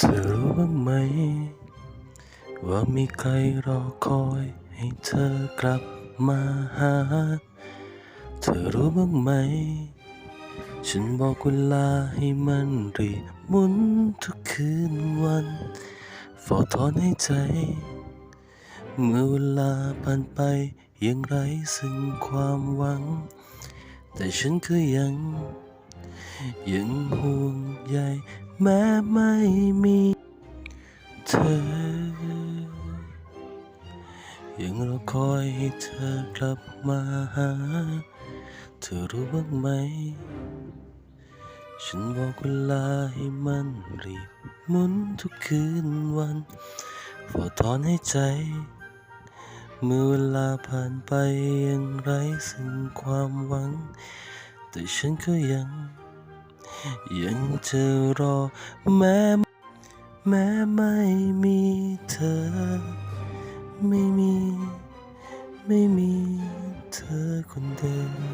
เธอรู้บ้างไหม ว่ามีใครรอคอยให้เธอกลับมาหา เธอรู้บ้างไหม ฉันบอกเวลาให้มันรีบหมุนทุกคืนวันเฝ้าถอนให้ใจ เมื่อเวลาผ่านไปยังไรซึ่งความหวัง แต่ฉันก็ยัง ยังห่วง ใยแม้ไม่มีเธอ ยังรอคอยให้เธอกลับมาหา เธอรู้บ้างไหม ฉันบอกเวลาให้มันรีบหมุนทุกคืนวันฝ้าถอนให้ใจ เมื่อเวลาผ่านไปยังไรซึ่งความหวัง แต่ฉันก็ยัง ยังจะรอแม้แม้ไม่มีเธอ ไม่มี ไม่มีเธอคนเดิม